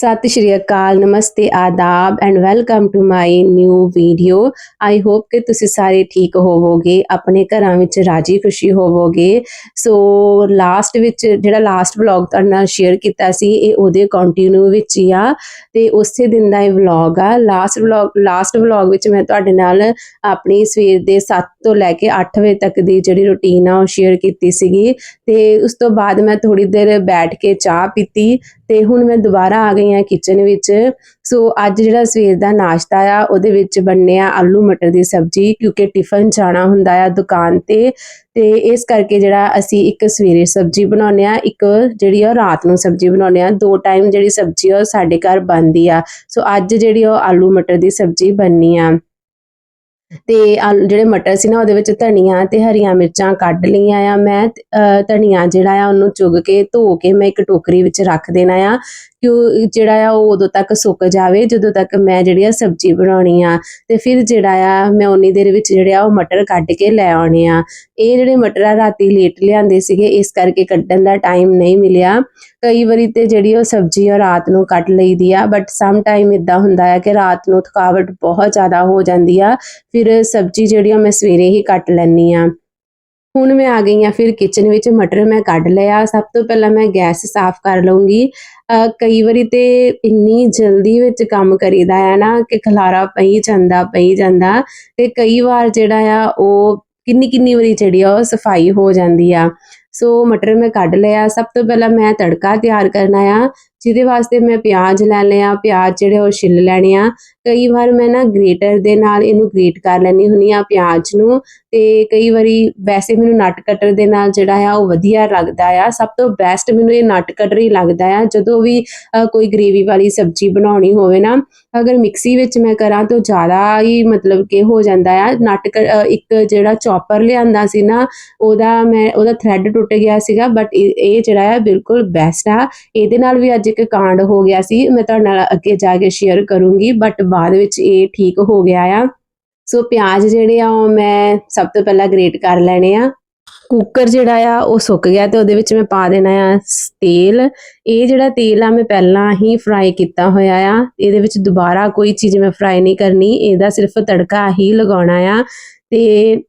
ਸਤਿ ਸ਼੍ਰੀ ਅਕਾਲ, ਨਮਸਤੇ, ਆਦਾਬ and welcome to my new video I hope ਕਿ ਤੁਸੀਂ ਸਾਰੇ ਠੀਕ ਹੋਵੋਗੇ, ਆਪਣੇ ਘਰਾਂ ਵਿੱਚ ਰਾਜੀ ਖੁਸ਼ੀ ਹੋਵੋਗੇ। ਸੋ ਲਾਸਟ ਵਿੱਚ ਜਿਹੜਾ ਲਾਸਟ ਵਲੌਗ ਤੁਹਾਡੇ ਨਾਲ ਸ਼ੇਅਰ ਕੀਤਾ ਸੀ, ਇਹ ਉਹਦੇ ਕੰਟੀਨਿਊ ਵਿੱਚ ਹੀ ਆ। ਤੇ ਉਸੇ ਦਿਨ ਦਾ ਇਹ ਵਲੌਗ ਆ। ਲਾਸਟ ਵਲੌਗ ਲਾਸਟ ਵਲੌਗ ਵਿੱਚ ਮੈਂ ਤੁਹਾਡੇ ਨਾਲ ਆਪਣੀ ਸਵੇਰ ਦੇ 7 ਤੋਂ ਲੈ ਕੇ 8 ਵਜੇ ਤੱਕ ਦੀ ਜਿਹੜੀ ਰੁਟੀਨ ਆ, ਉਹ ਸ਼ੇਅਰ ਕੀਤੀ ਸੀਗੀ ਤੇ ਉਸ ਤੋਂ ਬਾਅਦ ਮੈਂ ਥੋੜੀ ਦੇਰ ਬੈਠ ਕੇ ਚਾਹ ਪੀਤੀ ਤੇ ਹੁਣ ਮੈਂ ਦੁਬਾਰਾ ਆ ਗਈ ਹਾਂ ਕਿਚਨ ਵਿੱਚ। ਸੋ ਅੱਜ ਜਿਹੜਾ ਸਵੇਰ ਦਾ ਨਾਸ਼ਤਾ ਆ, ਉਹਦੇ ਵਿੱਚ ਬਣਨੇ ਆ ਆਲੂ ਮਟਰ ਦੀ ਸਬਜ਼ੀ, ਕਿਉਂਕਿ ਟਿਫਨ ਜਾਣਾ ਹੁੰਦਾ ਆ ਦੁਕਾਨ ਤੇ। ਤੇ ਇਸ ਕਰਕੇ ਜਿਹੜਾ ਅਸੀਂ ਇੱਕ ਸਵੇਰੇ ਸਬਜ਼ੀ ਬਣਾਉਂਦੇ ਆ ਇੱਕ ਜਿਹੜੀ ਆ ਉਹ ਰਾਤ ਨੂੰ ਸਬਜ਼ੀ ਬਣਾਉਂਦੇ ਆ ਦੋ ਟਾਈਮ ਜਿਹੜੀ ਸਬਜ਼ੀ ਆ ਉਹ ਸਾਡੇ ਘਰ ਬਣਦੀ ਆ। ਸੋ ਅੱਜ ਜਿਹੜੀ ਉਹ ਆਲੂ ਮਟਰ ਦੀ ਸਬਜ਼ੀ ਬਣਨੀ ਆ। ਤੇ ਆਲੂ ਜਿਹੜੇ ਮਟਰ ਸੀ ਨਾ ਉਹਦੇ ਵਿੱਚ ਧਨੀਆ ਤੇ ਹਰੀਆਂ ਮਿਰਚਾਂ ਕੱਢ ਲਈਆਂ ਆ। ਮੈਂ ਧਨੀਆ ਜਿਹੜਾ ਆ ਉਹਨੂੰ ਚੁਗ ਕੇ ਧੋ ਕੇ ਮੈਂ ਇੱਕ ਟੋਕਰੀ ਵਿੱਚ ਰੱਖ ਦੇਣਾ ਆ ਕਿ ਜਿਹੜਾ ਆ ਉਹ ਉਦੋਂ ਤੱਕ ਸੁੱਕ ਜਾਵੇ, ਜਦੋਂ ਤੱਕ ਮੈਂ ਜਿਹੜੀ ਆ ਸਬਜ਼ੀ ਬਣਾਉਣੀ ਆ। ਤੇ ਫਿਰ ਜਿਹੜਾ ਆ ਮੈਂ ਉਨੀ ਦੇਰ ਵਿੱਚ ਜਿਹੜੇ ਆ ਉਹ ਮਟਰ ਕੱਢ ਕੇ ਲੈ ਆਉਣੇ ਆ। ਇਹ ਜਿਹੜੇ ਮਟਰ ਆ, ਰਾਤੀ ਲੇਟ ਲਿਆਂਦੇ ਸੀਗੇ, ਇਸ ਕਰਕੇ ਕੱਢਣ ਦਾ ਟਾਈਮ ਨਹੀਂ ਮਿਲਿਆ। ਕਈ ਵਾਰੀ ਤੇ ਜਿਹੜੀ ਉਹ ਸਬਜ਼ੀ ਆ ਰਾਤ ਨੂੰ ਕੱਟ ਲਈਦੀ ਆ, ਬਟ ਸਮ ਟਾਈਮ ਇਦਾਂ ਹੁੰਦਾ ਆ ਕਿ ਰਾਤ ਨੂੰ ਥਕਾਵਟ ਬਹੁਤ ਜ਼ਿਆਦਾ ਹੋ ਜਾਂਦੀ ਆ। ਫਿਰ ਸਬਜ਼ੀ ਜਿਹੜੀ ਆ ਮੈਂ ਸਵੇਰੇ ਹੀ ਕੱਟ ਲੈਣੀ ਆ। ਹੁਣ ਮੈਂ ਆ ਗਈ ਆ ਫਿਰ ਕਿਚਨ ਵਿੱਚ, ਮਟਰ ਮੈਂ ਕੱਢ ਲਿਆ। ਸਭ ਤੋਂ ਪਹਿਲਾਂ ਮੈਂ ਗੈਸ ਸਾਫ਼ ਕਰ ਲਵਾਂਗੀ ਕਈ ਵਾਰੀ ਤੇ ਇੰਨੀ ਜਲਦੀ ਵਿੱਚ ਕੰਮ ਕਰੀਦਾ ਆ ਨਾ ਕਿ ਖਲਾਰਾ ਪਈ ਜਾਂਦਾ ਪਈ ਜਾਂਦਾ। ਤੇ ਕਈ ਵਾਰ ਜਿਹੜਾ ਆ, ਉਹ ਕਿੰਨੀ ਕਿੰਨੀ ਵਾਰੀ ਜਿਹੜੀ ਆ, ਉਹ ਸਫ਼ਾਈ ਹੋ ਜਾਂਦੀ ਆ। ਸੋ ਮਟਰ ਮੈਂ ਕੱਢ ਲਿਆ। ਸਭ ਤੋਂ ਪਹਿਲਾਂ ਮੈਂ ਤੜਕਾ ਤਿਆਰ ਕਰਨਾ ਆ। ਜਿਹਦੇ ਵਾਸਤੇ ਮੈਂ ਪਿਆਜ਼ ਲੈ ਲਿਆ, ਪਿਆਜ਼ ਜਿਹੜੇ ਉਹ ਛਿੱਲ ਲੈਣੇ ਆ। ਕਈ ਵਾਰ ਮੈਂ ਨਾ ਗ੍ਰੇਟਰ ਦੇ ਨਾਲ ਇਹਨੂੰ ਗ੍ਰੇਟ ਕਰ ਲੈਣੀ ਹੁੰਨੀ ਆ ਪਿਆਜ਼ ਨੂੰ ਤੇ ਕਈ ਵਾਰੀ ਵੈਸੇ ਮੈਨੂੰ ਨਟ ਕਟਰ ਦੇ ਨਾਲ ਜਿਹੜਾ ਆ ਉਹ ਵਧੀਆ ਲੱਗਦਾ ਆ। ਸਭ ਤੋਂ ਬੈਸਟ ਮੈਨੂੰ ਇਹ ਨਟ ਕਟਰ ਹੀ ਲੱਗਦਾ ਆ। ਜਦੋਂ ਵੀ ਕੋਈ ਗ੍ਰੇਵੀ ਵਾਲੀ ਸਬਜ਼ੀ ਬਣਾਉਣੀ ਹੋਵੇ ਨਾ, ਅਗਰ ਮਿਕਸੀ ਵਿੱਚ ਮੈਂ ਕਰਾਂ ਤਾਂ ਜ਼ਿਆਦਾ ਹੀ ਮਤਲਬ ਕਿ ਹੋ ਜਾਂਦਾ ਆ। ਨਟ ਕ- ਇੱਕ ਜਿਹੜਾ ਚੌਪਰ ਲਿਆਂਦਾ ਸੀ ਨਾ, ਉਹਦਾ ਮੈਂ, ਉਹਦਾ ਥ੍ਰੈਡ ਟੁੱਟ ਗਿਆ ਸੀਗਾ ਬਟ ਇਹ ਜਿਹੜਾ ਆ ਬਿਲਕੁਲ ਬੈਸਟ ਆ। ਇਹਦੇ ਨਾਲ ਵੀ ਅੱਜ ਇੱਕ ਕਾਂਡ ਹੋ ਗਿਆ ਸੀ, ਮੈਂ ਤੁਹਾਡੇ ਨਾਲ ਅੱਗੇ ਜਾ ਕੇ ਸ਼ੇਅਰ ਕਰੂੰਗੀ ਬਟ ਬਾਅਦ ਵਿੱਚ ਇਹ ਠੀਕ ਹੋ ਗਿਆ ਆ। ਸੋ ਪਿਆਜ਼ ਜਿਹੜੇ ਆ, ਉਹ ਮੈਂ ਸਭ ਤੋਂ ਪਹਿਲਾਂ ਗ੍ਰੇਟ ਕਰ ਲੈਣੇ ਆ। ਕੁੱਕਰ ਜਿਹੜਾ ਆ, ਉਹ ਸੁੱਕ ਗਿਆ ਤੇ ਉਹਦੇ ਵਿੱਚ ਮੈਂ ਪਾ ਦੇਣਾ ਆ ਤੇਲ। ਇਹ ਜਿਹੜਾ ਤੇਲ ਆ, ਮੈਂ ਪਹਿਲਾਂ ਹੀ ਫਰਾਈ ਕੀਤਾ ਹੋਇਆ ਆ। ਇਹਦੇ ਵਿੱਚ ਦੁਬਾਰਾ ਕੋਈ ਚੀਜ਼ ਮੈਂ ਫਰਾਈ ਨਹੀਂ ਕਰਨੀ। ਇਹਦਾ ਸਿਰਫ ਤੜਕਾ ਹੀ ਲਗਾਉਣਾ ਆ। ਤੇ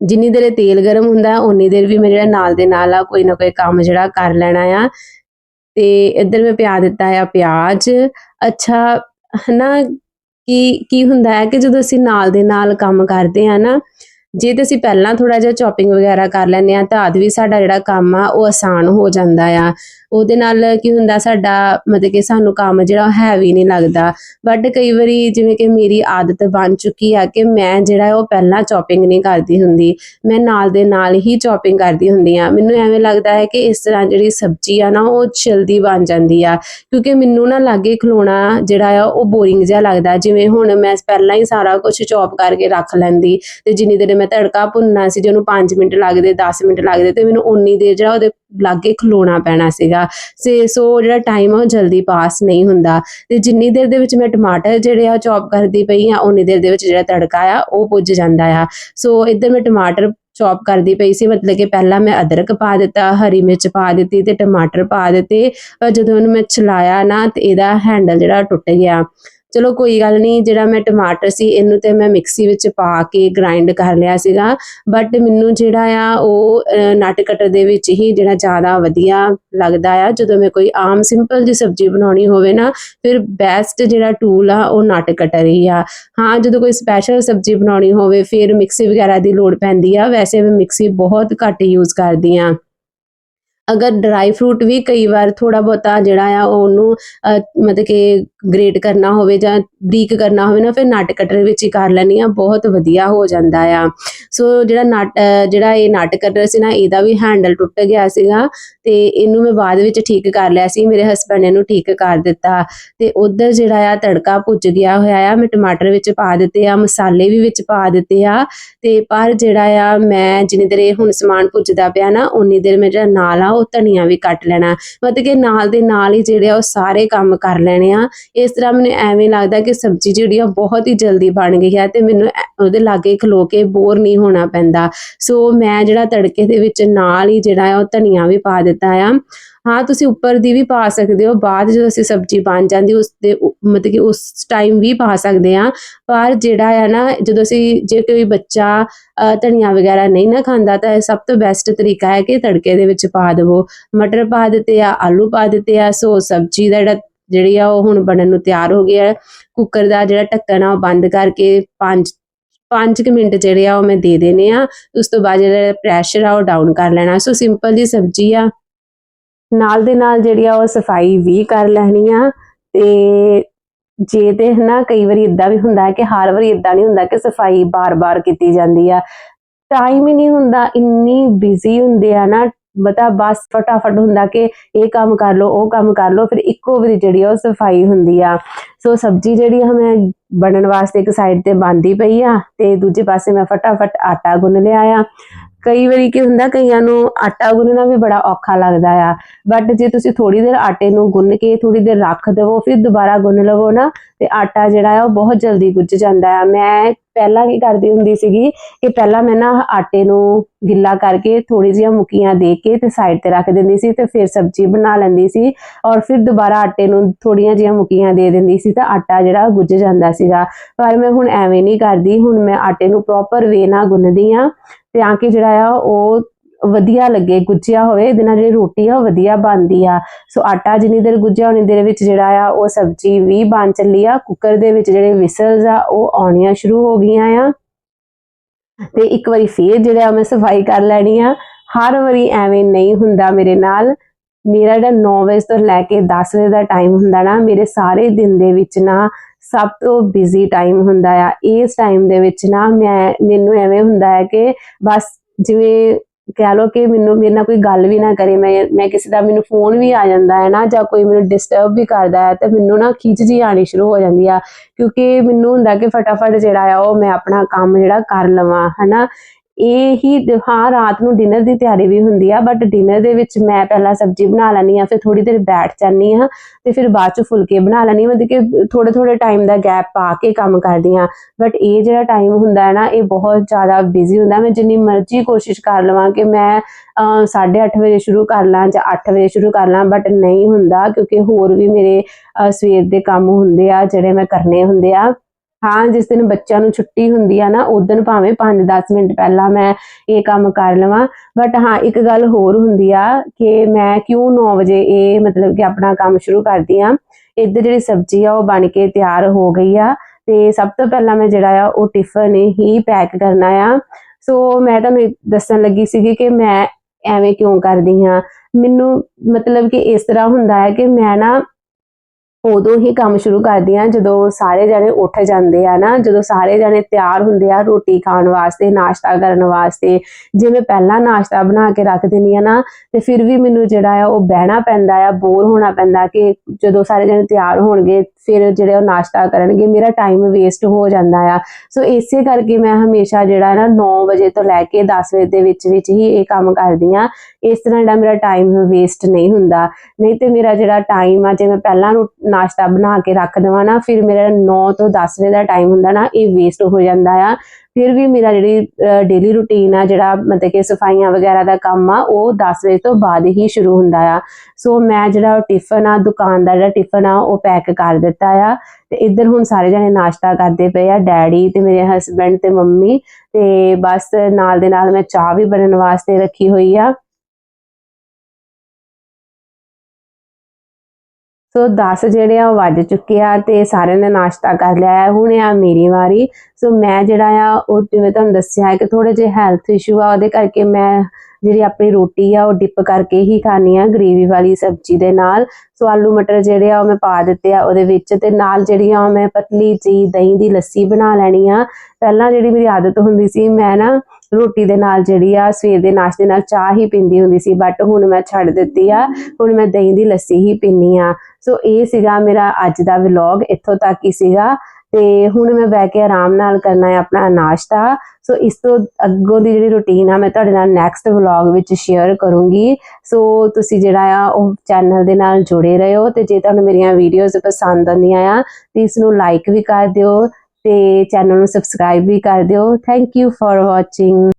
ਜਿੰਨੀ ਦੇਰ ਇਹ ਤੇਲ ਗਰਮ ਹੁੰਦਾ, ਓਨੀ ਦੇਰ ਵੀ ਮੈਂ ਜਿਹੜਾ ਨਾਲ ਦੇ ਨਾਲ ਆ, ਕੋਈ ਨਾ ਕੋਈ ਕੰਮ ਜਿਹੜਾ ਕਰ ਲੈਣਾ ਆ। ਤੇ ਇੱਧਰ ਮੈਂ ਪਿਆ ਦਿੱਤਾ ਆ ਪਿਆਜ਼। ਅੱਛਾ, ਹਨਾ, ਕੀ ਕੀ ਹੁੰਦਾ ਹੈ ਕਿ ਜਦੋਂ ਅਸੀਂ ਨਾਲ ਦੇ ਨਾਲ ਕੰਮ ਕਰਦੇ ਆ ਨਾ, ਜੇ ਤੇ ਅਸੀਂ ਪਹਿਲਾਂ ਥੋੜਾ ਜਿਹਾ ਚੌਪਿੰਗ ਵਗੈਰਾ ਕਰ ਲੈਂਦੇ ਆ ਤਾਂ ਆਦ ਵੀ ਸਾਡਾ ਜਿਹੜਾ ਕੰਮ ਆ ਉਹ ਆਸਾਨ ਹੋ ਜਾਂਦਾ ਆ। ਉਹਦੇ ਨਾਲ ਕੀ ਹੁੰਦਾ, ਸਾਡਾ ਮਤਲਬ ਕਿ ਸਾਨੂੰ ਕੰਮ ਜਿਹੜਾ ਹੈਵੀ ਨਹੀਂ ਲੱਗਦਾ। ਬਟ ਕਈ ਵਾਰੀ ਜਿਵੇਂ ਕਿ ਮੇਰੀ ਆਦਤ ਬਣ ਚੁੱਕੀ ਆ ਕਿ ਮੈਂ ਜਿਹੜਾ ਉਹ ਪਹਿਲਾਂ ਚੌਪਿੰਗ ਨਹੀਂ ਕਰਦੀ ਹੁੰਦੀ, ਮੈਂ ਨਾਲ ਦੇ ਨਾਲ ਹੀ ਚੌਪਿੰਗ ਕਰਦੀ ਹੁੰਦੀ ਆ। ਮੈਨੂੰ ਐਵੇਂ ਲੱਗਦਾ ਹੈ ਕਿ ਇਸ ਤਰ੍ਹਾਂ ਜਿਹੜੀ ਸਬਜ਼ੀ ਆ ਨਾ, ਉਹ ਜਲਦੀ ਬਣ ਜਾਂਦੀ ਆ। ਕਿਉਂਕਿ ਮੈਨੂੰ ਨਾ ਲਾਗੇ ਖਲੋਣਾ ਜਿਹੜਾ ਆ, ਉਹ ਬੋਰਿੰਗ ਜਿਹਾ ਲੱਗਦਾ। ਜਿਵੇਂ ਹੁਣ ਮੈਂ ਪਹਿਲਾਂ ਹੀ ਸਾਰਾ ਕੁਝ ਚੌਪ ਕਰਕੇ ਰੱਖ ਲੈਂਦੀ ਤੇ ਜਿੰਨੀ ਦੇਰ ਮੈਂ ਤੜਕਾ ਭੁੰਨਣਾ ਸੀ, ਜੇ ਉਹਨੂੰ 5 ਮਿੰਟ ਲੱਗਦੇ 10 ਮਿੰਟ ਲੱਗਦੇ ਤੇ ਮੈਨੂੰ ਉਨੀ ਦੇਰ ਜਿਹੜਾ ਉਹਦੇ ਲਾਗੇ ਖਲੋਣਾ ਪੈਣਾ ਸੀਗਾ। ਸੇ ਸੋ ਜਿਹੜਾ ਟਾਈਮ ਆ ਉਹ ਜਲਦੀ ਪਾਸ ਨਹੀਂ ਹੁੰਦਾ। ਤੇ ਜਿੰਨੀ ਦੇਰ ਦੇ ਵਿੱਚ ਮੈਂ ਟਮਾਟਰ ਜਿਹੜੇ ਆ ਚੌਪ ਕਰਦੀ ਪਈ ਆ ਉਨੀ ਦੇਰ ਦੇ ਵਿੱਚ ਜਿਹੜਾ ਤੜਕਾ ਆ, ਉਹ ਪੁੱਜ ਜਾਂਦਾ ਆ। ਸੋ ਇੱਧਰ ਮੈਂ ਟਮਾਟਰ ਚੌਪ ਕਰਦੀ ਪਈ ਸੀ, ਮਤਲਬ ਕਿ ਪਹਿਲਾਂ ਮੈਂ ਅਦਰਕ ਪਾ ਦਿੱਤਾ, ਹਰੀ ਮਿਰਚ ਪਾ ਦਿੱਤੀ ਤੇ ਟਮਾਟਰ ਪਾ ਦਿੱਤੇ। ਪਰ ਜਦੋਂ ਉਹਨੂੰ ਮੈਂ ਚਲਾਇਆ ਨਾ, ਤੇ ਇਹਦਾ ਹੈਂਡਲ ਜਿਹੜਾ ਟੁੱਟ ਗਿਆ। ਚਲੋ ਕੋਈ ਗੱਲ ਨਹੀਂ ਜਿਹੜਾ ਮੈਂ ਟਮਾਟਰ ਸੀ ਇਹਨੂੰ ਤੇ ਮੈਂ ਮਿਕਸੀ ਵਿੱਚ ਪਾ ਕੇ ਗ੍ਰਾਈਂਡ ਕਰ ਲਿਆ ਸੀਗਾ। ਬਟ ਮੈਨੂੰ ਜਿਹੜਾ ਆ ਉਹ ਅ, ਨਟ ਕਟਰ ਦੇ ਵਿੱਚ ਹੀ ਜਿਹੜਾ ਜ਼ਿਆਦਾ ਵਧੀਆ ਲੱਗਦਾ ਆ ਜਦੋਂ ਮੈਂ ਕੋਈ ਆਮ ਸਿੰਪਲ ਜਿਹੀ ਸਬਜ਼ੀ ਬਣਾਉਣੀ ਹੋਵੇ ਨਾ ਫਿਰ ਬੈਸਟ ਜਿਹੜਾ ਟੂਲ ਆ ਉਹ ਨਟ ਕਟਰ ਹੀ ਆ। ਹਾਂ ਜਦੋਂ ਕੋਈ ਸਪੈਸ਼ਲ ਸਬਜ਼ੀ ਬਣਾਉਣੀ ਹੋਵੇ ਫਿਰ ਮਿਕਸੀ ਵਗੈਰਾ ਦੀ ਲੋੜ ਪੈਂਦੀ ਆ। ਵੈਸੇ ਮੈਂ ਮਿਕਸੀ ਬਹੁਤ ਘੱਟ ਯੂਜ਼ ਕਰਦੀ ਆ। ਅਗਰ ਡਰਾਈ ਫਰੂਟ ਵੀ ਕਈ ਵਾਰ ਥੋੜਾ ਬਹੁਤਾ ਜਿਹੜਾ ਆ ਉਹ ਉਹਨੂੰ ਮਤਲਬ ਕਿ ਗ੍ਰੇਟ ਕਰਨਾ ਹੋਵੇ ਜਾਂ ਬਰੀਕ ਕਰਨਾ ਹੋਵੇ ਨਾ, ਫਿਰ ਨਟ ਕਟਰ ਵਿੱਚ ਹੀ ਕਰ ਲੈਣੀ ਆ ਬਹੁਤ ਵਧੀਆ ਹੋ ਜਾਂਦਾ ਆ। ਸੋ ਜਿਹੜਾ ਨਟ ਜਿਹੜਾ ਇਹ ਨਟ ਕਟਰ ਸੀ ਨਾ, ਇਹਦਾ ਵੀ ਹੈਂਡਲ ਟੁੱਟ ਗਿਆ ਸੀਗਾ ਤੇ ਇਹਨੂੰ ਮੈਂ ਬਾਅਦ ਵਿੱਚ ਠੀਕ ਕਰ ਲਿਆ ਸੀ, ਮੇਰੇ ਹਸਬੰਡ ਇਹਨੂੰ ਠੀਕ ਕਰ ਦਿੱਤਾ। ਤੇ ਉਧਰ ਜਿਹੜਾ ਆ ਤੜਕਾ ਭੁੱਜ ਗਿਆ ਹੋਇਆ ਆ, ਮੈਂ ਟਮਾਟਰ ਵਿੱਚ ਪਾ ਦਿੱਤੇ ਆ, ਮਸਾਲੇ ਵੀ ਵਿੱਚ ਪਾ ਦਿੱਤੇ ਆ। ਤੇ ਪਰ ਜਿਹੜਾ ਆ, ਮੈਂ ਜਿੰਨੀ ਦੇਰ ਇਹ ਹੁਣ ਸਮਾਨ ਭੁੱਜਦਾ ਪਿਆ ਨਾ ਉਨੀ ਦੇਰ ਮੈਂ ਜਿਹੜਾ ਨਾਲ ਆ, ਉਹ ਧਨੀਆ ਵੀ ਕੱਟ ਲੈਣਾ। ਮਤਲਬ ਕਿ ਨਾਲ ਦੇ ਨਾਲ ਹੀ ਜਿਹੜੇ ਆ, ਉਹ ਸਾਰੇ ਕੰਮ ਕਰ ਲੈਣੇ ਆ। ਇਸ ਤਰ੍ਹਾਂ ਮੈਨੂੰ ਐਵੇਂ ਲੱਗਦਾ ਕਿ ਸਬਜ਼ੀ ਜਿਹੜੀ ਆ ਬਹੁਤ ਹੀ ਜਲਦੀ ਬਣ ਗਈ ਹੈ ਤੇ ਮੈਨੂੰ ਐ- ਉਹਦੇ ਲਾਗੇ ਖਲੋ ਕੇ ਬੋਰ ਨਹੀਂ ਹੋਣਾ ਪੈਂਦਾ। ਸੋ ਮੈਂ ਜਿਹੜਾ ਤੜਕੇ ਦੇ ਵਿੱਚ ਨਾਲ ਹੀ ਜਿਹੜਾ ਆ ਉਹ ਧਨੀਆ ਵੀ ਪਾ ਦਿੱਤਾ ਆ। ਹਾਂ, ਤੁਸੀਂ ਉੱਪਰ ਦੀ ਵੀ ਪਾ ਸਕਦੇ ਹੋ, ਬਾਅਦ ਜਦੋਂ ਅਸੀਂ ਸਬਜ਼ੀ ਬਣ ਜਾਂਦੀ, ਉਸ ਦੇ ਉ- ਮਤਲਬ ਕਿ ਉਸ ਟਾਈਮ ਵੀ ਪਾ ਸਕਦੇ ਆ ਪਰ ਜਿਹੜਾ ਆ ਨਾ, ਜਦੋਂ ਅਸੀਂ ਜੇ ਕੋਈ ਬੱਚਾ ਧਨੀਆ ਵਗੈਰਾ ਨਹੀਂ ਨਾ ਖਾਂਦਾ, ਤਾਂ ਇਹ ਸਭ ਤੋਂ ਬੈਸਟ ਤਰੀਕਾ ਹੈ ਕਿ ਤੜਕੇ ਦੇ ਵਿੱਚ ਪਾ ਦੇਵੋ। ਮਟਰ ਪਾ ਦਿੱਤੇ ਆ, ਆਲੂ ਪਾ ਦਿੱਤੇ ਆ, ਸੋ ਸਬਜ਼ੀ ਦਾ ਜਿਹੜਾ ਜਿਹੜੀ ਆ ਉਹ ਹੁਣ ਬਣਨ ਨੂੰ ਤਿਆਰ ਹੋ ਗਈ ਹੈ। ਕੁੱਕਰ ਦਾ ਜਿਹੜਾ ਢੱਕਣ ਆ ਉਹ ਬੰਦ ਕਰਕੇ 5 5 ਕੁ ਮਿੰਟ ਜਿਹੜੇ ਆ ਉਹ ਮੈਂ ਦੇ ਦੇਣੇ ਆ ਉਸ ਤੋਂ ਬਾਅਦ ਜਿਹੜਾ ਪ੍ਰੈਸ਼ਰ ਆ ਉਹ ਡਾਊਨ ਕਰ ਲੈਣਾ। ਸੋ ਸਿੰਪਲ ਜੀ ਸਬਜ਼ੀ ਆ। ਨਾਲ ਦੇ ਨਾਲ ਜਿਹੜੀ ਆ ਉਹ ਸਫ਼ਾਈ ਵੀ ਕਰ ਲੈਣੀ ਆ। ਤੇ ਜੇ ਤੇ ਹਨਾ ਕਈ ਵਾਰੀ ਇਦਾਂ ਵੀ ਹੁੰਦਾ ਕਿ ਹਰ ਵਾਰੀ ਇਦਾਂ ਨਹੀਂ ਹੁੰਦਾ ਕਿ ਸਫ਼ਾਈ ਬਾਰ-ਬਾਰ ਕੀਤੀ ਜਾਂਦੀ ਆ। ਟਾਈਮ ਹੀ ਨਹੀਂ ਹੁੰਦਾ। ਇੰਨੀ ਬਿਜ਼ੀ ਹੁੰਦੇ ਆ ਨਾ ਬਤਾ ਬਸ ਫਟਾਫਟ ਹੁੰਦਾ ਕਿ ਇਹ ਕੰਮ ਕਰ ਲਓ, ਉਹ ਕੰਮ ਕਰ ਲਓ, ਫਿਰ ਇੱਕੋ ਵਾਰੀ ਜਿਹੜੀ ਆ ਉਹ ਸਫ਼ਾਈ ਹੁੰਦੀ ਆ। ਸੋ ਸਬਜ਼ੀ ਜਿਹੜੀ ਆ, ਮੈਂ ਬਣਨ ਵਾਸਤੇ ਇੱਕ ਸਾਈਡ ਤੇ ਬੰਦੀ ਪਈ ਆ ਤੇ ਦੂਜੇ ਪਾਸੇ ਮੈਂ ਫਟਾਫਟ ਆਟਾ ਗੁੰਨ ਲਿਆ ਆ। ਕਈ ਵਾਰੀ ਕੀ ਹੁੰਦਾ, ਕਈਆਂ ਨੂੰ ਆਟਾ ਗੁੰਨਣਾ ਵੀ ਬੜਾ ਔਖਾ ਲੱਗਦਾ ਆ। ਬਟ ਜੇ ਤੁਸੀਂ ਥੋੜੀ ਦੇਰ ਆਟੇ ਨੂੰ ਗੁੰਨ ਕੇ ਥੋੜੀ ਦੇਰ ਰੱਖ ਦੇਵੋ, ਫਿਰ ਦੁਬਾਰਾ ਗੁੰਨ ਲਵੋ ਨਾ ਤੇ ਆਟਾ ਜਿਹੜਾ ਆ ਉਹ ਬਹੁਤ ਜਲਦੀ ਗੁੱਝ ਜਾਂਦਾ ਆ। ਮੈਂ ਪਹਿਲਾਂ ਕੀ ਕਰਦੀ ਹੁੰਦੀ ਸੀਗੀ ਕਿ ਪਹਿਲਾਂ ਮੈਂ ਨਾ ਆਟੇ ਨੂੰ ਗਿੱਲਾ ਕਰਕੇ ਥੋੜੀ ਜਿਹੀਆਂ ਮੁੱਕੀਆਂ ਦੇ ਕੇ ਤੇ ਸਾਈਡ ਤੇ ਰੱਖ ਦਿੰਦੀ ਸੀ ਤੇ ਫਿਰ ਸਬਜ਼ੀ ਬਣਾ ਲੈਂਦੀ ਸੀ ਔਰ ਫਿਰ ਦੁਬਾਰਾ ਆਟੇ ਨੂੰ ਥੋੜੀਆਂ ਜਿਹੀਆਂ ਮੁੱਕੀਆਂ ਦੇ ਦਿੰਦੀ ਸੀ ਤਾਂ ਆਟਾ ਜਿਹੜਾ ਗੁੱਝ ਜਾਂਦਾ ਸੀਗਾ। ਪਰ ਮੈਂ ਹੁਣ ਐਵੇਂ ਨਹੀਂ ਕਰਦੀ, ਹੁਣ ਮੈਂ ਆਟੇ ਨੂੰ ਪ੍ਰੋਪਰ ਵੇ ਨਾਲ ਗੁੰਨਦੀ ਆ ਤਾਂ ਕਿ ਜਿਹੜਾ ਆ ਉਹ ਵਧੀਆ ਲੱਗੇ, ਗੁੱਝਿਆ ਹੋਵੇ, ਇਹਦੇ ਨਾਲ ਜਿਹੜੀ ਰੋਟੀ ਆ ਉਹ ਵਧੀਆ ਬਣਦੀ ਆ। ਸੋ ਆਟਾ ਜਿੰਨੀ ਦੇਰ ਗੁੱਝਿਆ, ਉਨੀ ਦੇਰ ਵਿੱਚ ਜਿਹੜਾ ਆ, ਉਹ ਸਬਜ਼ੀ ਵੀ ਬਣ ਚੱਲੀ ਆ। ਕੁੱਕਰ ਦੇ ਵਿੱਚ ਜਿਹੜੇ ਵਿਸਲਸ ਆ, ਉਹ ਆਉਣੀਆਂ ਸ਼ੁਰੂ ਹੋ ਗਈਆਂ ਆ। ਤੇ ਇੱਕ ਵਾਰੀ ਫੇਰ ਜਿਹੜਾ ਮੈਂ ਸਫ਼ਾਈ ਕਰ ਲੈਣੀ ਆ, ਹਰ ਵਾਰੀ ਐਵੇਂ ਨਹੀਂ ਹੁੰਦਾ ਮੇਰੇ ਨਾਲ। ਮੇਰਾ ਜਿਹੜਾ 9 ਵਜੇ ਤੋਂ ਲੈ ਕੇ 10 ਵਜੇ ਦਾ ਟਾਈਮ ਹੁੰਦਾ ਨਾ, ਮੇਰੇ ਸਾਰੇ ਦਿਨ ਦੇ ਵਿੱਚ ਨਾ ਸਭ ਤੋਂ ਬਿਜ਼ੀ ਟਾਈਮ ਹੁੰਦਾ ਆ। ਇਸ ਟਾਈਮ ਦੇ ਵਿੱਚ ਨਾ ਮੈਂ, ਮੈਨੂੰ ਐਵੇਂ ਹੁੰਦਾ ਹੈ ਕਿ ਬਸ ਜਿਵੇਂ ਕਹਿ ਲੋ ਕਿ ਮੈਨੂੰ, ਮੇਰੇ ਨਾਲ ਕੋਈ ਗੱਲ ਵੀ ਨਾ ਕਰੇ, ਮੈਂ ਮੈਂ ਕਿਸੇ ਦਾ, ਮੈਨੂੰ ਫੋਨ ਵੀ ਆ ਜਾਂਦਾ ਹੈ ਨਾ, ਜਾਂ ਕੋਈ ਮੈਨੂੰ ਡਿਸਟਰਬ ਵੀ ਕਰਦਾ ਹੈ, ਤੇ ਮੈਨੂੰ ਨਾ ਖਿੱਚ ਜੀ ਆਣੀ ਸ਼ੁਰੂ ਹੋ ਜਾਂਦੀ ਆ, ਕਿਉਂਕਿ ਮੈਨੂੰ ਹੁੰਦਾ ਕਿ ਫਟਾਫਟ ਜਿਹੜਾ ਆ, ਉਹ ਮੈਂ ਆਪਣਾ ਕੰਮ ਜਿਹੜਾ ਕਰ ਲਵਾਂ, ਹਨਾ? ਇਹ ਹੀ ਹਾਂ ਰਾਤ ਨੂੰ ਡਿਨਰ ਦੀ ਤਿਆਰੀ ਵੀ ਹੁੰਦੀ ਆ ਬਟ ਡਿਨਰ ਦੇ ਵਿੱਚ ਮੈਂ ਪਹਿਲਾਂ ਸਬਜ਼ੀ ਬਣਾ ਲੈਣੀ ਆ ਫਿਰ ਥੋੜੀ ਦੇਰ ਬੈਠ ਜਾਂਦੀ ਆ ਤੇ ਫਿਰ ਬਾਅਦ ਚ ਫੁਲਕੇ ਬਣਾ ਲੈਣੀ ਮਤਲਬ ਕਿ ਥੋੜੇ ਥੋੜੇ ਟਾਈਮ ਦਾ ਗੈਪ ਪਾ ਕੇ ਕੰਮ ਕਰਦੀ ਆ ਬਟ ਇਹ ਜਿਹੜਾ ਟਾਈਮ ਹੁੰਦਾ ਹੈ ਨਾ ਇਹ ਬਹੁਤ ਜ਼ਿਆਦਾ ਬਿਜ਼ੀ ਹੁੰਦਾ ਮੈਂ ਜਿੰਨੀ ਮਰਜ਼ੀ ਕੋਸ਼ਿਸ਼ ਕਰ ਲਵਾਂ ਕਿ ਮੈਂ ਅਹ, ਸਾਢੇ ਅੱਠ ਵਜੇ ਸ਼ੁਰੂ ਕਰ ਲਾਂ ਜਾਂ 8 ਵਜੇ ਸ਼ੁਰੂ ਕਰ ਲਾਂ ਬਟ ਨਹੀਂ ਹੁੰਦਾ ਕਿਉਂਕਿ ਹੋਰ ਵੀ ਮੇਰੇ ਸਵੇਰ ਦੇ ਕੰਮ ਹੁੰਦੇ ਆ ਜਿਹੜੇ ਮੈਂ ਕਰਨੇ ਹੁੰਦੇ ਆ। ਹਾਂ, ਜਿਸ ਦਿਨ ਬੱਚਿਆਂ ਨੂੰ ਛੁੱਟੀ ਹੁੰਦੀ ਆ ਨਾ ਉਦੋਂ ਭਾਵੇਂ 5-10 ਮਿੰਟ ਪਹਿਲਾਂ ਮੈਂ ਇਹ ਕੰਮ ਕਰ ਲਵਾਂ। ਬਟ ਹਾਂ, ਇੱਕ ਗੱਲ ਹੋਰ ਹੁੰਦੀ ਆ ਕਿ ਮੈਂ ਕਿਉਂ 9 ਵਜੇ ਇਹ ਮਤਲਬ ਕਿ ਆਪਣਾ ਕੰਮ ਸ਼ੁਰੂ ਕਰਦੀ ਆ? ਇੱਧਰ ਜਿਹੜੀ ਸਬਜ਼ੀ ਆ, ਉਹ ਬਣ ਕੇ ਤਿਆਰ ਹੋ ਗਈ ਆ। ਤੇ ਸਭ ਤੋਂ ਪਹਿਲਾਂ ਮੈਂ ਜਿਹੜਾ ਆ, ਉਹ ਟਿਫਨ ਹੀ ਪੈਕ ਕਰਨਾ ਆ। ਸੋ ਮੈਂ ਤੁਹਾਨੂੰ ਦੱਸਣ ਲੱਗੀ ਸੀਗੀ ਕਿ ਮੈਂ ਐਵੇਂ ਕਿਉਂ ਕਰਦੀ ਹਾਂ ਮੈਨੂੰ ਮਤਲਬ ਕਿ ਇਸ ਤਰ੍ਹਾਂ ਹੁੰਦਾ ਹੈ ਕਿ ਮੈਂ ਨਾ ਉਦੋਂ ਹੀ ਕੰਮ ਸ਼ੁਰੂ ਕਰਦੀ ਹਾਂ ਜਦੋਂ ਸਾਰੇ ਜਣੇ ਉੱਠ ਜਾਂਦੇ ਆ ਨਾ, ਜਦੋਂ ਸਾਰੇ ਜਣੇ ਤਿਆਰ ਹੁੰਦੇ ਆ ਰੋਟੀ ਖਾਣ ਵਾਸਤੇ, ਨਾਸ਼ਤਾ ਕਰਨ ਵਾਸਤੇ ਜੇ ਮੈਂ ਪਹਿਲਾਂ ਨਾਸ਼ਤਾ ਬਣਾ ਕੇ ਰੱਖ ਦਿੰਦੀ ਆ ਨਾ, ਤੇ ਫਿਰ ਵੀ ਮੈਨੂੰ ਜਿਹੜਾ ਆ ਉਹ ਬਹਿਣਾ ਪੈਂਦਾ ਆ ਬੋਰ ਹੋਣਾ ਪੈਂਦਾ ਕਿ ਜਦੋਂ ਸਾਰੇ ਜਣੇ ਤਿਆਰ ਹੋਣਗੇ, ਫਿਰ ਜਿਹੜੇ ਉਹ ਨਾਸ਼ਤਾ ਕਰਨਗੇ, ਮੇਰਾ ਟਾਈਮ ਵੇਸਟ ਹੋ ਜਾਂਦਾ ਆ। ਸੋ ਇਸੇ ਕਰਕੇ ਮੈਂ ਹਮੇਸ਼ਾ ਜਿਹੜਾ ਨਾ 9 ਵਜੇ ਤੋਂ ਲੈ ਕੇ 10 ਵਜੇ ਦੇ ਵਿੱਚ ਵਿੱਚ ਹੀ ਇਹ ਕੰਮ ਕਰਦੀ ਆ। ਇਸ ਤਰ੍ਹਾਂ ਜਿਹੜਾ ਮੇਰਾ ਟਾਈਮ ਵੇਸਟ ਨਹੀਂ ਹੁੰਦਾ। ਨਹੀਂ ਤੇ ਮੇਰਾ ਜਿਹੜਾ ਟਾਈਮ ਆ, ਜੇ ਮੈਂ ਪਹਿਲਾਂ ਨੂੰ ਨਾਸ਼ਤਾ ਬਣਾ ਕੇ ਰੱਖ ਦੇਵਾਂ ਨਾ, ਫਿਰ ਮੇਰਾ 9 ਤੋਂ 10 ਵਜੇ ਦਾ ਟਾਈਮ ਹੁੰਦਾ ਨਾ, ਇਹ ਵੇਸਟ ਹੋ ਜਾਂਦਾ ਆ। ਫਿਰ ਵੀ ਮੇਰਾ ਜਿਹੜੀ ਡੇਲੀ ਰੁਟੀਨ ਆ, ਜਿਹੜਾ ਮਤਲਬ ਕਿ ਸਫਾਈਆਂ ਵਗੈਰਾ ਦਾ ਕੰਮ ਆ, ਉਹ 10 ਵਜੇ ਤੋਂ ਬਾਅਦ ਹੀ ਸ਼ੁਰੂ ਹੁੰਦਾ ਆ। ਸੋ ਮੈਂ ਜਿਹੜਾ ਟਿਫਨ ਆ, ਦੁਕਾਨ ਦਾ ਜਿਹੜਾ ਟਿਫਨ ਆ, ਉਹ ਪੈਕ ਕਰ ਦਿੱਤਾ ਆ। ਤੇ ਇੱਧਰ ਹੁਣ ਸਾਰੇ ਜਣੇ ਨਾਸ਼ਤਾ ਕਰਦੇ ਪਏ ਆ, ਡੈਡੀ ਤੇ ਮੇਰੇ ਹਸਬੰਡ ਤੇ ਮੰਮੀ ਤੇ ਬਸ ਨਾਲ ਦੇ ਨਾਲ ਮੈਂ ਚਾਹ ਵੀ ਬਣਨ ਵਾਸਤੇ ਰੱਖੀ ਹੋਈ ਆ। ਸੋ 10 ਜਿਹੜੇ ਆ, ਉਹ ਵੱਜ ਚੁੱਕੇ ਆ ਤੇ ਸਾਰਿਆਂ ਨੇ ਨਾਸ਼ਤਾ ਕਰ ਲਿਆ ਹੈ ਹੁਣ ਆ ਮੇਰੀ ਵਾਰੀ। ਸੋ ਮੈਂ ਜਿਹੜਾ ਆ, ਉਹ ਜਿਵੇਂ ਤੁਹਾਨੂੰ ਦੱਸਿਆ ਹੈ ਕਿ ਥੋੜੇ ਜਿਹੇ ਹੈਲਥ ਇਸ਼ੂ ਆ, ਉਹਦੇ ਕਰਕੇ ਮੈਂ ਜਿਹੜੀ ਆਪਣੀ ਰੋਟੀ ਆ, ਉਹ ਡਿਪ ਕਰਕੇ ਹੀ ਖਾਣੀ ਆ ਗ੍ਰੇਵੀ ਵਾਲੀ ਸਬਜ਼ੀ ਦੇ ਨਾਲ। ਸੋ ਆਲੂ ਮਟਰ ਜਿਹੜੇ ਆ, ਉਹ ਮੈਂ ਪਾ ਦਿੱਤੇ ਆ ਉਹਦੇ ਵਿੱਚ ਤੇ ਨਾਲ ਜਿਹੜੀਆਂ ਉਹ ਮੈਂ ਪਤਲੀ ਜੀ ਦਹੀਂ ਦੀ ਲੱਸੀ ਬਣਾ ਲੈਣੀ ਆ। ਪਹਿਲਾਂ ਜਿਹੜੀ ਮੇਰੀ ਆਦਤ ਹੁੰਦੀ ਸੀ, ਮੈਂ ਨਾ ਰੋਟੀ ਦੇ ਨਾਲ ਜਿਹੜੀ ਆ, ਸਵੇਰ ਦੇ ਨਾਸ਼ਤੇ ਨਾਲ ਚਾਹ ਹੀ ਪੀਂਦੀ ਹੁੰਦੀ ਸੀ ਬਟ ਹੁਣ ਮੈਂ ਛੱਡ ਦਿੱਤੀ ਆ, ਹੁਣ ਮੈਂ ਦਹੀਂ ਦੀ ਲੱਸੀ ਹੀ ਪੀਨੀ ਆ। ਸੋ ਇਹ ਸੀਗਾ ਮੇਰਾ ਅੱਜ ਦਾ ਵਲੌਗ ਇੱਥੋਂ ਤੱਕ ਹੀ ਸੀਗਾ। ਤੇ ਹੁਣ ਮੈਂ ਬੈ ਕੇ ਆਰਾਮ ਨਾਲ ਕਰਨਾ ਹੈ ਆਪਣਾ ਨਾਸ਼ਤਾ। ਸੋ ਇਸ ਤੋਂ ਅੱਗੋਂ ਦੀ ਜਿਹੜੀ ਰੁਟੀਨ ਆ, ਮੈਂ ਤੁਹਾਡੇ ਨਾਲ ਨੈਕਸਟ ਵਲੌਗ ਵਿੱਚ ਸ਼ੇਅਰ ਕਰੂੰਗੀ। ਸੋ ਤੁਸੀਂ ਜਿਹੜਾ ਆ, ਉਹ ਚੈਨਲ ਦੇ ਨਾਲ ਜੁੜੇ ਰਹੋ ਤੇ ਜੇ ਤੁਹਾਨੂੰ ਮੇਰੀਆਂ ਵੀਡੀਓਜ਼ ਪਸੰਦ ਆਉਂਦੀਆਂ ਆ, ਤੇ ਇਸ ਨੂੰ ਲਾਈਕ ਵੀ ਕਰ ਦਿਓ। ਤੇ ਚੈਨਲ ਨੂੰ ਸਬਸਕ੍ਰਾਈਬ ਵੀ ਕਰ ਦਿਓ। Thank you for watching